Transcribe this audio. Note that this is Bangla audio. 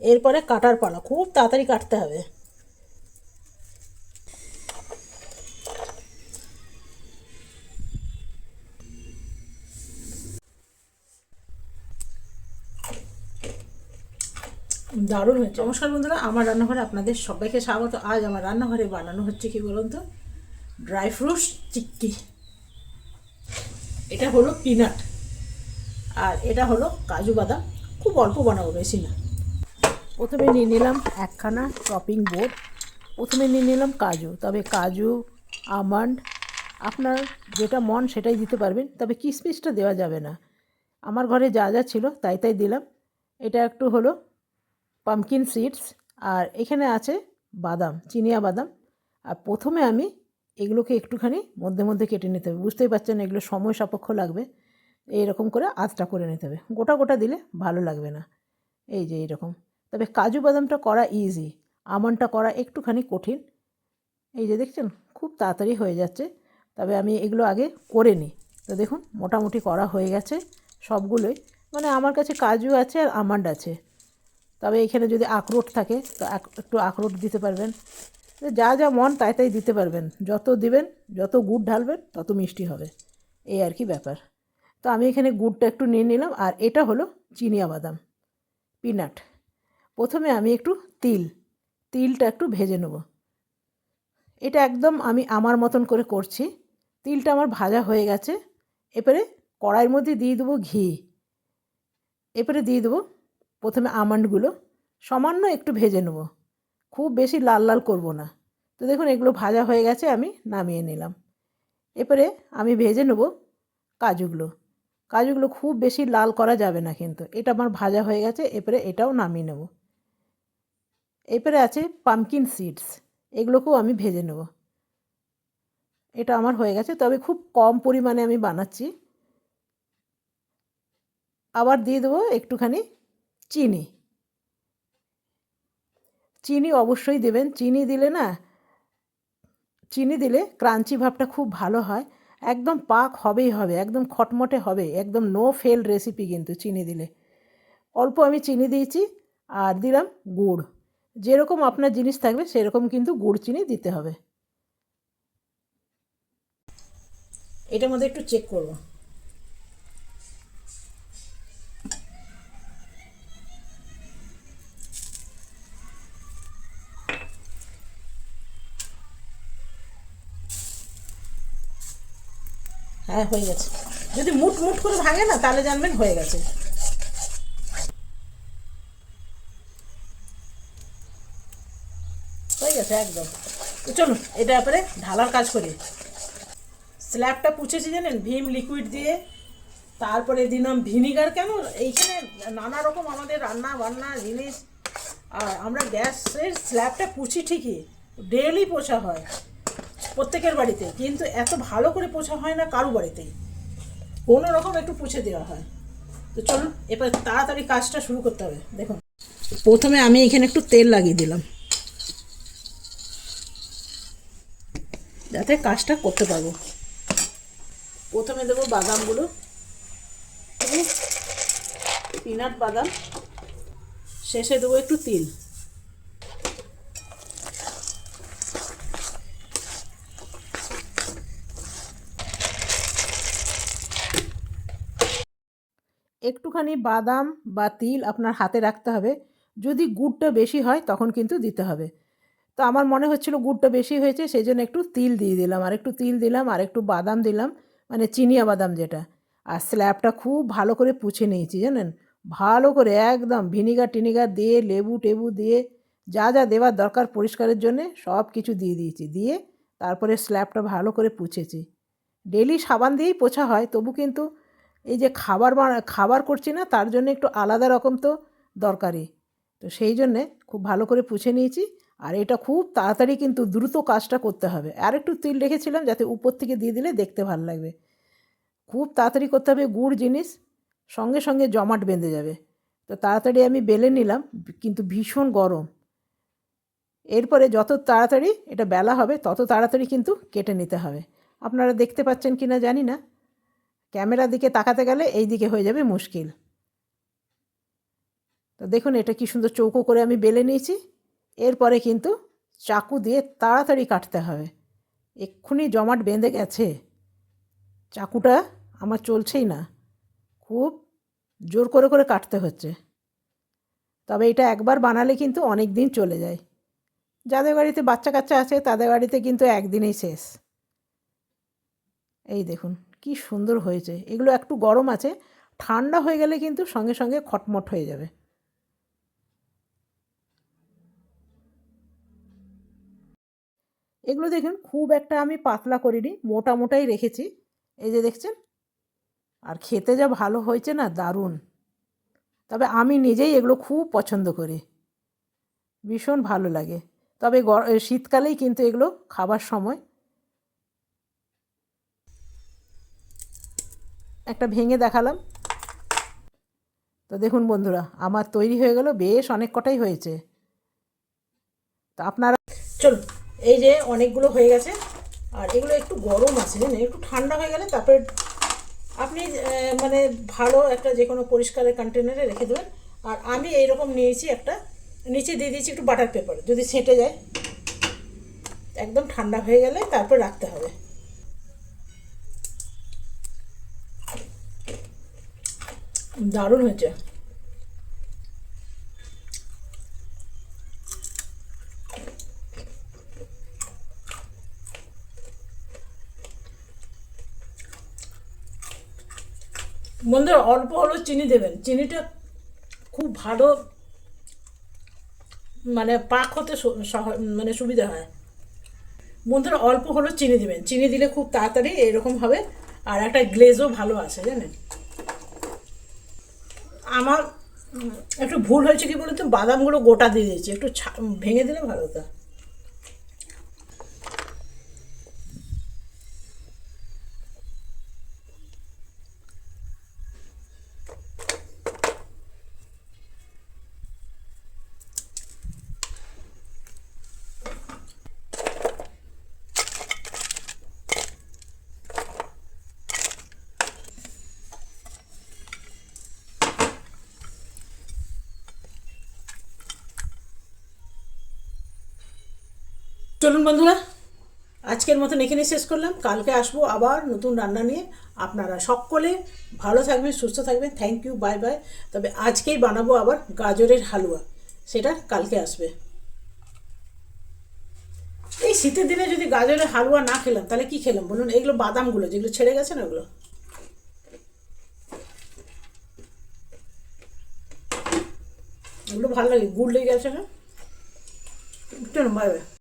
এরপরে কাটার পালা, খুব তাড়াতাড়ি কাটতে হবে। দারুণ হয়েছে। নমস্কার বন্ধুরা, আমার রান্নাঘরে আপনাদের সবাইকে স্বাগত। আজ আমার রান্নাঘরে বানানো হচ্ছে কি বলুন তো? Dry fruits chikki. এটা হলো পিনাট, আর এটা হলো কাজু বাদাম। খুব অল্প বানাবো, বেশি না। প্রথমে নিয়ে নিলাম একখানা চপিং বোর্ড প্রথমে নিয়ে নিলাম কাজু। তবে কাজু আমন্ড আপনার যেটা মন সেটাই দিতে পারবেন, তবে কিশমিশটা দেওয়া যাবে না। আমার ঘরে যা যা ছিল তাই তাই দিলাম। এটা একটু হলো পামকিন সিডস আর এখানে আছে বাদাম, চিনিয়া বাদাম। আর প্রথমে আমি এগুলোকে একটুখানি মধ্যে মধ্যে কেটে নিতে হবে। বুঝতেই পারছেন এগুলো সময় সাপেক্ষ লাগবে। এইরকম করে আধটা করে নিতে হবে। গোটা গোটা দিলে ভালো লাগবে না। এই যে এইরকম। তবে কাজু বাদামটা করা ইজি আমনটা করা একটুখানি কঠিন। এই যে দেখছেন, খুব তাড়াতাড়ি হয়ে যাচ্ছে। তবে আমি এগুলো আগে করে নিই। তো দেখুন, মোটামুটি করা হয়ে গেছে সবগুলোই। মানে আমার কাছে কাজু আছে আর আমন্ড আছে। তবে এখানে যদি আখরোট থাকে, তো একটু আখরোট দিতে পারবেন। যা যা মন, তাই তাই দিতে পারবেন। যত দিবেন, যত গুড় ঢালবেন, তত মিষ্টি হবে। এই আর কি ব্যাপার। তো আমি এখানে গুড়টা একটু নিয়ে নিলাম, আর এটা হলো চিনিয়া বাদাম। পিনাট। প্রথমে আমি একটু তিল, তিলটা একটু ভেজে নেব। এটা একদম আমি আমার মতন করে করছি। তিলটা আমার ভাজা হয়ে গেছে। এবারে কড়াইয়ের মধ্যে দিয়ে দেবো ঘি। এবারে দিয়ে দেবো প্রথমে আমন্ডগুলো। সামান্য একটু ভেজে নেব। খুব বেশি লাল লাল করব না। তো দেখুন, এগুলো ভাজা হয়ে গেছে, আমি নামিয়ে নিলাম। এরপরে আমি ভেজে নেব কাজুগুলো। কাজুগুলো খুব বেশি লাল করা যাবে না কিন্তু। এটা আমার ভাজা হয়ে গেছে এরপরে এটাও নামিয়ে নেব। এরপরে আছে পামকিন সিডস এগুলোকেও আমি ভেজে নেব। এটা আমার হয়ে গেছে, তবে খুব কম পরিমাণে আমি বানাচ্ছি। আবার দিয়ে দেবো একটুখানি চিনি। চিনি অবশ্যই দেবেন, চিনি দিলে না, চিনি দিলে ক্রাঞ্চি ভাবটা খুব ভালো হয়। একদম পাক হবেই হবে, একদম খটমটে হবে, একদম নো ফেল রেসিপি কিন্তু চিনি দিলে। অল্প আমি চিনি দিয়েছি, আর দিলাম গুড়। যেরকম আপনার জিনিস থাকবে, সেরকম কিন্তু গুড় চিনি দিতে হবে। এটার মধ্যে একটু চেক করব। হ্যাঁ হয়ে গেছে। যদি মুট মুট করে ভাঙে না, তাহলে জানবেন হয়ে গেছে। হয়ে গেছে একদম। চলুন এটা ব্যাপারে ঢালার কাজ করি। স্ল্যাবটা পুছেছি জানেন, ভীম লিকুইড দিয়ে। তারপরে দিলাম ভিনিগার কেন? এইখানে নানা রকম আমাদের রান্না বান্না জিনিস। আর আমরা গ্যাসের স্ল্যাবটা পুছি ঠিকই ডেলি পোছা হয় প্রত্যেকের বাড়িতে। কিন্তু এত ভালো করে পোছা হয় না কারও বাড়িতেই। কোনো রকম একটু পুছে দেওয়া হয়। তো চলুন, এবার তাড়াতাড়ি কাজটা শুরু করতে হবে। দেখুন, প্রথমে আমি এখানে একটু তেল লাগিয়ে দিলাম। যাতে কাজটা করতে পারব। প্রথমে দেবো বাদামগুলো। পিনাট বাদাম। শেষে দেবো একটু তিল। একটুখানি বাদাম বা তিল আপনার হাতে রাখতে হবে। যদি গুড়টা বেশি হয় তখন কিন্তু দিতে হবে। তো আমার মনে হচ্ছিল গুড়টা বেশি হয়েছে সেই জন্য একটু তিল দিয়ে দিলাম, আর একটু তিল দিলাম, আর একটু বাদাম দিলাম মানে চিনিয়া বাদাম যেটা। আর স্ল্যাবটা খুব ভালো করে পুছে নিয়েছি, জানেন? ভালো করে একদম ভিনিগার টিনিগার দিয়ে, লেবু টেবু দিয়ে, যা যা দেওয়ার দরকার পরিষ্কারের জন্যে সব কিছু দিয়ে দিয়েছি, দিয়ে তারপরে স্ল্যাবটা ভালো করে পুছেছি। ডেলি সাবান দিয়েই পোছা হয়, তবু কিন্তু এই যে খাবার খাবার করছি না, তার জন্য একটু আলাদা রকম তো দরকারি তো সেই জন্যে খুব ভালো করে পুছে নিয়েছি আর এটা খুব তাড়াতাড়ি কিন্তু দ্রুত কাজটা করতে হবে। আর একটু তিল রেখেছিলাম যাতে উপর থেকে দিয়ে দিলে দেখতে ভালো লাগবে। খুব তাড়াতাড়ি করতে হবে গুড় জিনিস, সঙ্গে সঙ্গে জমাট বেঁধে যাবে। তো তাড়াতাড়ি আমি বেলে নিলাম, কিন্তু ভীষণ গরম। এরপরে যত তাড়াতাড়ি এটা বেলা হবে, তত তাড়াতাড়ি কিন্তু কেটে নিতে হবে। আপনারা দেখতে পাচ্ছেন কি না জানি না। ক্যামেরার দিকে তাকাতে গেলে এই দিকে হয়ে যাবে মুশকিল। তো দেখুন এটা কি সুন্দর চৌকো করে আমি বেলে নিয়েছি। এরপরে কিন্তু চাকু দিয়ে তাড়াতাড়ি কাটতে হবে। এক্ষুনি জমাট বেঁধে গেছে। চাকুটা আমার চলছেই না। খুব জোর করে করে কাটতে হচ্ছে। তবে এটা একবার বানালে কিন্তু অনেক দিন চলে যায়। যাদের বাড়িতে বাচ্চা কাচ্চা আছে, তাদের বাড়িতে কিন্তু একদিনেই শেষ। এই দেখুন, কি সুন্দর হয়েছে। এগুলো একটু গরম আছে, ঠান্ডা হয়ে গেলে কিন্তু সঙ্গে সঙ্গে খটমট হয়ে যাবে। এগুলো দেখুন, খুব একটা আমি পাতলা করিনি, মোটা মোটাই রেখেছি। এই যে দেখছেন? আর খেতে যা ভালো হয়েছে না, দারুণ। তবে আমি নিজেই এগুলো খুব পছন্দ করি। ভীষণ ভালো লাগে। তবে শীতকালেই কিন্তু এগুলো খাবার সময়। একটা ভেঙে দেখালাম। তো দেখুন বন্ধুরা, আমার তৈরি হয়ে গেল, বেশ অনেক কটাই হয়েছে। তা আপনারা চলুন। এই যে অনেকগুলো হয়ে গেছে, আর এগুলো একটু গরম আছে, জানেন? একটু ঠান্ডা হয়ে গেলে তারপরে আপনি মানে ভালো একটা যে কোনো পরিষ্কারের কন্টেনারে রেখে দেবেন। আর আমি এইরকম নিয়েছি একটা, নিচে দিয়ে দিয়েছি একটু বাটার পেপার যদি ছেঁটে যায়। একদম ঠান্ডা হয়ে গেলে তারপর রাখতে হবে। দারুণ হয়েছে। বন্ধুরা, অল্প হলেও চিনি দেবেন। চিনিটা খুব ভালো মানে পাক হতে মানে সুবিধা হয়। বন্ধুরা, অল্প হলেও চিনি দেবেন। চিনি দিলে খুব তাড়াতাড়ি এরকম হবে। আর একটা গ্লেজও ভালো আসে জানেন? আমার একটু ভুল হয়েছে কি বলতো বাদামগুলো গোটা দিয়ে দিয়েছি। একটু ভেঙে দিলে ভালো হতো। চলুন বন্ধুরা, আজকের মতন এখানে শেষ করলাম। কালকে আসব আবার নতুন রান্না নিয়ে। আপনারা সকলে ভালো থাকবেন, সুস্থ থাকবেন। থ্যাংক ইউ বাই বাই তবে আজকেই বানাবো আবার গাজরের হালুয়া। সেটা কালকে আসবে। এই শীতের দিনে যদি গাজরের হালুয়া না খেলাম, তাহলে কি খেলাম বলুন? এগুলো বাদামগুলো, যেগুলো ছেড়ে গেছে না ওগুলো? এগুলো ভালো লাগে, গুড় লেগে গেছে না? Bye bye